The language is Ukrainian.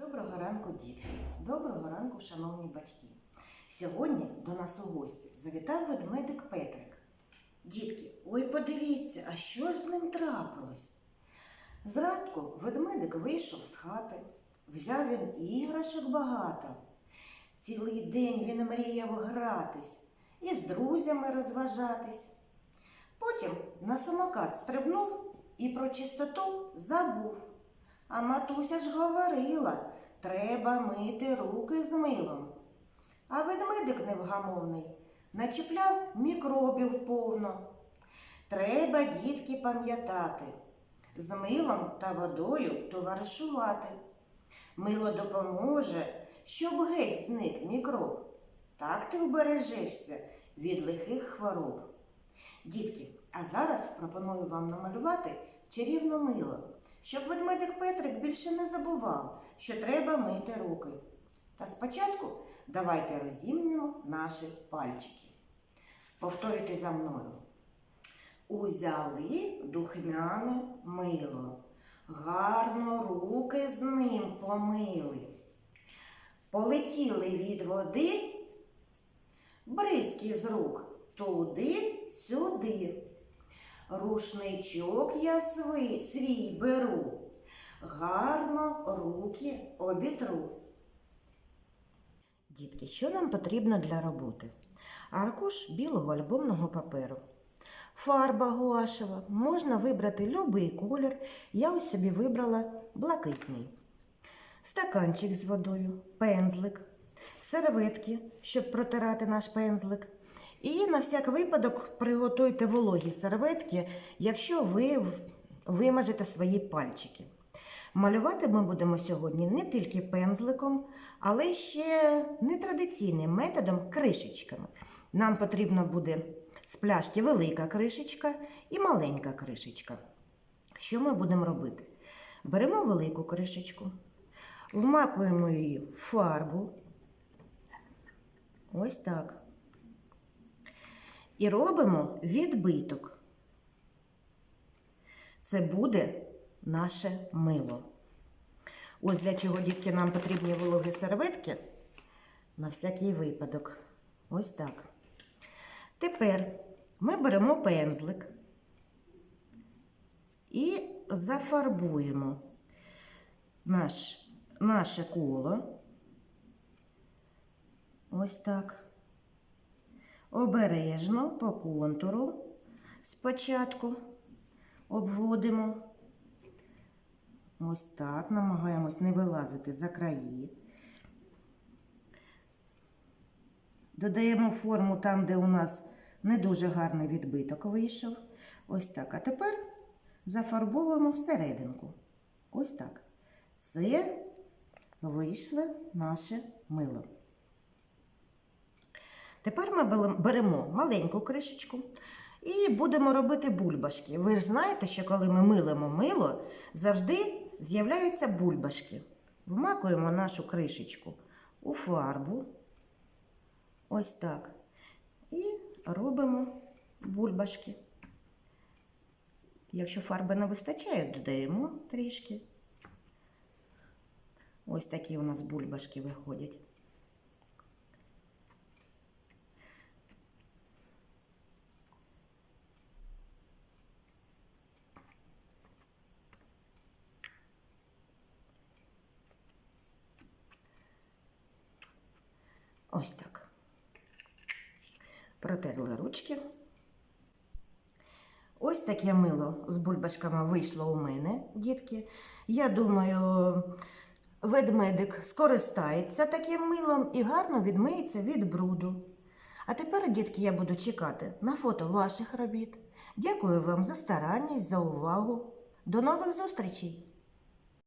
Доброго ранку, дітки! Доброго ранку, шановні батьки! Сьогодні до нас у гості завітав ведмедик Петрик. Дітки, ой, подивіться, а що ж з ним трапилось? Зранку ведмедик вийшов з хати, взяв він іграшок багато. Цілий день він мріяв гратись і з друзями розважатись. Потім на самокат стрибнув і про чистоту забув. А матуся ж говорила, треба мити руки з милом. А ведмедик невгамовний начіпляв мікробів повно. Треба, дітки, пам'ятати, з милом та водою товаришувати. Мило допоможе, щоб геть зник мікроб. Так ти вбережешся від лихих хвороб. Дітки, а зараз пропоную вам намалювати чарівне мило, щоб ведмедик Петрик більше не забував, що треба мити руки. Та спочатку давайте розімнемо наші пальчики. Повторюйте за мною. Узяли духмяне мило, гарно руки з ним помили. Полетіли від води, бризки з рук туди-сюди. Рушничок я свій, беру, гарно руки обітру. Дітки, що нам потрібно для роботи? Аркуш білого альбомного паперу. Фарба гуашева. Можна вибрати будь-який колір. Я ось собі вибрала блакитний. Стаканчик з водою, пензлик, серветки, щоб протирати наш пензлик. І на всяк випадок приготуйте вологі серветки, якщо ви вимажете свої пальчики. Малювати ми будемо сьогодні не тільки пензликом, але ще нетрадиційним методом кришечками. Нам потрібно буде з пляшки велика кришечка і маленька кришечка. Що ми будемо робити? Беремо велику кришечку, вмакуємо її в фарбу. Ось так. І робимо відбиток. Це буде наше мило. Ось для чого, дітки, нам потрібні вологі серветки на всякий випадок. Ось так. Тепер ми беремо пензлик і зафарбуємо наш, наше коло. Ось так. Обережно по контуру спочатку обводимо. Ось так, намагаємось не вилазити за краї. Додаємо форму там, де у нас не дуже гарний відбиток вийшов. Ось так. А тепер зафарбовуємо всерединку. Ось так. Це вийшло наше мило. Тепер ми беремо маленьку кришечку і будемо робити бульбашки. Ви ж знаєте, що коли ми милимо мило, завжди з'являються бульбашки. Вмакуємо нашу кришечку у фарбу. Ось так. І робимо бульбашки. Якщо фарби не вистачає, додаємо трішки. Ось такі у нас бульбашки виходять. Ось так. Протерли ручки. Ось таке мило з бульбашками вийшло у мене, дітки. Я думаю, ведмедик скористається таким милом і гарно відмиється від бруду. А тепер, дітки, я буду чекати на фото ваших робіт. Дякую вам за старанність, за увагу. До нових зустрічей!